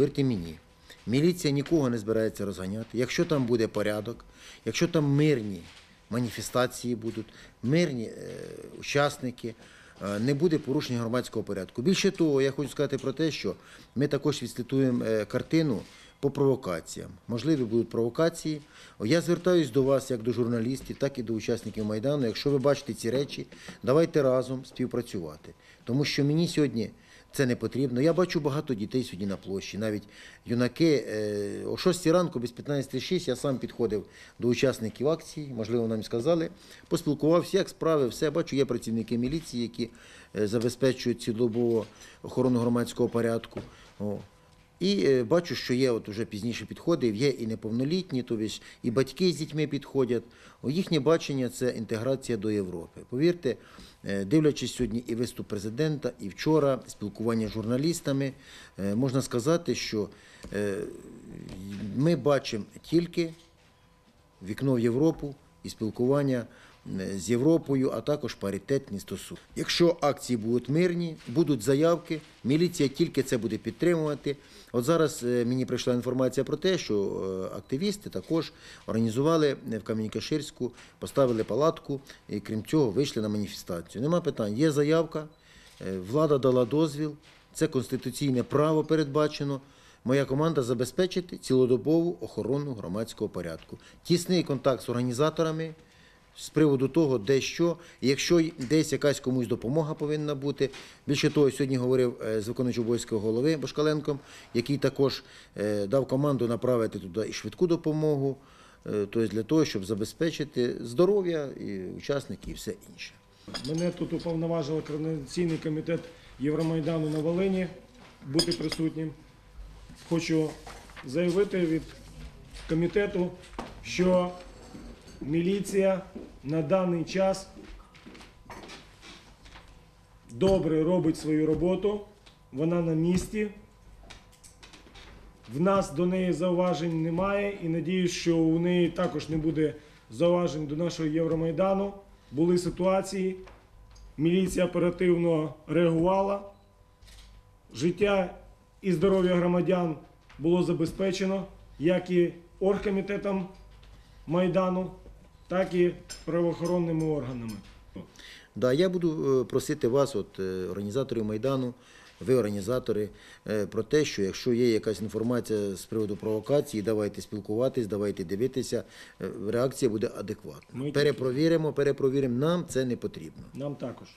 повірте мені, міліція нікого не збирається розганяти. Якщо там буде порядок, якщо там мирні маніфестації будуть, мирні е, учасники, е, не буде порушення громадського порядку. Більше того, я хочу сказати про те, що ми також відслідкуємо е, картину по провокаціям. Можливі будуть провокації. Я звертаюсь до вас як до журналістів, так і до учасників Майдану. Якщо ви бачите ці речі, давайте разом співпрацювати. Тому що мені сьогодні це не потрібно. Я бачу багато дітей сьогодні на площі, навіть юнаки. Е, О 6 ранку без 15.06 я сам підходив до учасників акції, можливо, нам сказали, поспілкувався, як справи, все. Бачу, є працівники міліції, які е, забезпечують цілодобово охорону громадського порядку. І е, бачу, що є от уже пізніше підходив, є і неповнолітні, тобто і батьки з дітьми підходять. Їхнє бачення це інтеграція до Європи. Повірте, е, дивлячись сьогодні і виступ президента, і вчора спілкування з журналістами, е, можна сказати, що ми бачимо тільки вікно в Європу і спілкування з Європою, а також паритетні стосунки. Якщо акції будуть мирні, будуть заявки, міліція тільки це буде підтримувати. От зараз е, мені прийшла інформація про те, що е, активісти також організували е, в Кам'янь-Каширську, поставили палатку і крім цього вийшли на маніфестацію. Нема питань, є заявка, е, влада дала дозвіл, це конституційне право передбачено. Моя команда забезпечити цілодобову охорону громадського порядку. Тісний контакт з організаторами з приводу того, де що, якщо десь якась комусь допомога повинна бути. Більше того, сьогодні говорив е, з виконуючого обов'язків голови Бошкаленком, який також е, дав команду направити туди і швидку допомогу, е, тобто для того, щоб забезпечити здоров'я і учасників і все інше. Мене тут уповноважив координаційний комітет Євромайдану на Волині бути присутнім. Хочу заявити від комітету, що міліція на даний час добре робить свою роботу, вона на місці. В нас до неї зауважень немає і надіюсь, що у неї також не буде зауважень до нашого Євромайдану. Були ситуації, міліція оперативно реагувала, життя і здоров'я громадян було забезпечено як і оргкомітетом Майдану, так і правоохоронними органами. Да, я буду е, просити вас, от, е, організаторів Майдану, ви організатори, е, про те, що якщо є якась інформація з приводу провокації, давайте спілкуватись, давайте дивитися, реакція буде адекватна. Ми Перепровіримо, перепровіримо, нам це не потрібно. Нам також.